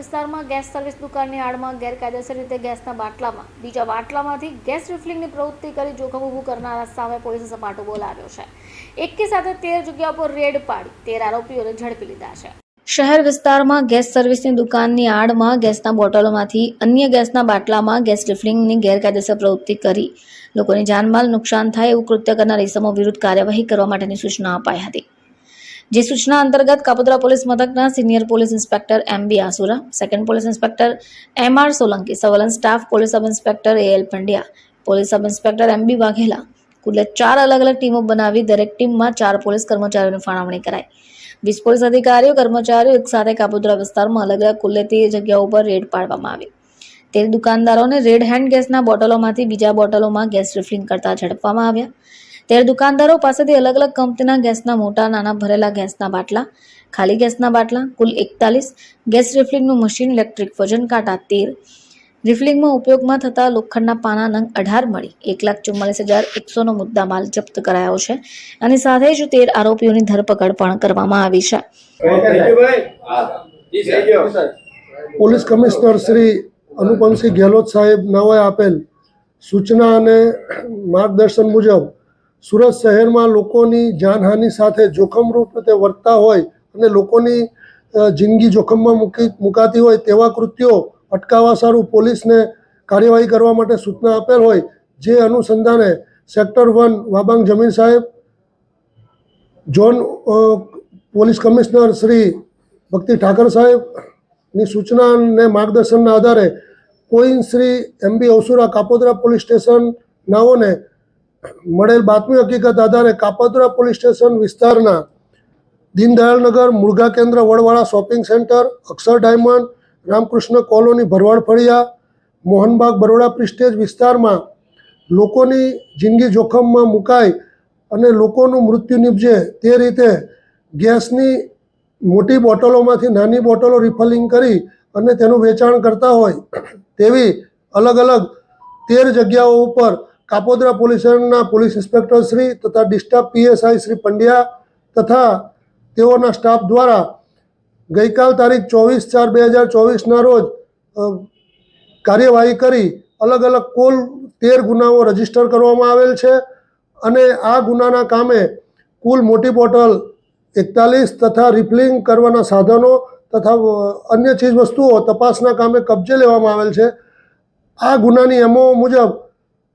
વિસ્તારમાં gas service દુકાનની આડમાં ગેરકાયદેસર રીતે ગેસના બાટલામાં, બીજા બાટલામાંથી ગેસ રિફિલિંગની પ્રવૃત્તિ કરી જોખમ ઊભું કરનારા સામે પોલીસે સપાટો બોલાવ્યો છે. એકી સાથે તેર જગ્યા પર રેડ પાડી, તેર આરોપીઓને ઝડપી લીધા છે. શહેર વિસ્તારમાં ગેસ સર્વિસની દુકાનની આડમાં ગેસના બોટલોમાંથી અન્ય ગેસના બાટલામાં ગેસ રિફિલિંગની ગેરકાયદેસર પ્રવૃત્તિ કરી. લોકોની જાનમાલ નુકસાન થાય એવું કૃત્ય કરનાર ઇસમો વિરુદ્ધ કાર્યવાહી કરવા માટેની સૂચના અપાઈ હતી. જે સૂચના અંતર્ગત કાપોદ્રા પોલીસ મથકના senior police inspector M B Asura second police inspector M R Solanki, surveillance staff police sub inspector A L Pandya, police sub inspector M B Vaghela. કુલે ચાર અલગ અલગ ટીમો બનાવી દરેક ટીમમાં ચાર પોલીસ કર્મચારીઓની ફાળવણી કરાઈ. વીસ પોલીસ અધિકારીઓ, કર્મચારીઓ એક સાથે કાપોદ્રા વિસ્તારમાં અલગ અલગ કુલ્લે તેર જગ્યાઓ પર રેડ પાડવામાં આવી. તે દુકાનદારોને રેડ હેન્ડ ગેસના બોટલોમાંથી બીજા બોટલોમાં ગેસ રિફિલિંગ કરતા ઝડપવામાં આવ્યા. ત્યારે દુકાનદારો પાસેથી અલગ અલગ કંપનીના ગેસના મોટા નાના ભરેલા ગેસના બાટલા ખાલી ગેસના બાટલા કુલ એકતાલીસ ગેસ રિફિલિંગનું મશીન ઇલેક્ટ્રિક વજન કાંટા તેર રિફિલિંગમાં ઉપયોગમાં થતા લોખંડના પાના નંગ અઢાર મળી. એક લાખ ચુમ્માલીસ હજાર એકસોનો મુદ્દામાલ જપ્ત કરાયો છે. અને સાથે જ તેર આરોપીઓની ધરપકડ પણ કરવામાં આવી છે. પોલીસ કમિશનર શ્રી અનુપમસિંહ ગેહલોત સાહેબ નાઓએ આપેલ સૂચના અને માર્ગદર્શન મુજબ સુરત શહેરમાં લોકોની જાનહાનિ સાથે જોખમરૂપ રીતે વર્તતા હોય અને લોકોની જિંદગી જોખમમાં મૂકી, મુકાતી હોય તેવા કૃત્યો અટકાવવા સારું પોલીસને કાર્યવાહી કરવા માટે સૂચના આપેલ હોય, જે અનુસંધાને સેક્ટર વન વાબાંગ જમીન સાહેબ ઝોન પોલીસ કમિશનર શ્રી ભક્તિ ઠાકર સાહેબની સૂચના અને માર્ગદર્શનના આધારે coin Shri M B Avsura Kapodara police station નાઓને મળેલ બાતમી હકીકત આધારે કાપોદ્રા પોલીસ સ્ટેશન વિસ્તારના દીનદયાળનગર મુરઘા કેન્દ્ર Vadvala shopping centre, Akshar diamond, Ramkrishna colony Bharwad ફળિયા, Mohanbag Baroda prestige વિસ્તારમાં લોકોની જિંદગી જોખમમાં મુકાય અને લોકોનું મૃત્યુ નીપજે તે રીતે ગેસની મોટી બોટલોમાંથી નાની બોટલો રિફલિંગ કરી અને તેનું વેચાણ કરતા હોય તેવી અલગ અલગ તેર જગ્યાઓ ઉપર કાપોદ્રા પોલીસ સ્ટેશનના પોલીસ ઇન્સ્પેક્ટર શ્રી તથા ડિસ્ટર્બ પીએસઆઈ શ્રી પંડ્યા તથા તેઓના સ્ટાફ દ્વારા ગઈકાલ તારીખ ચોવીસ ચાર બે હજાર ચોવીસના રોજ કાર્યવાહી કરી અલગ અલગ કુલ તેર ગુનાઓ રજિસ્ટર કરવામાં આવેલ છે અને આ ગુનાના કામે કુલ મોટી બોટલ એકતાલીસ તથા રિફિલિંગ કરવાના સાધનો તથા અન્ય ચીજ વસ્તુઓ તપાસના કામે કબજે લેવામાં આવેલ છે. આ ગુનાની એમઓ મુજબ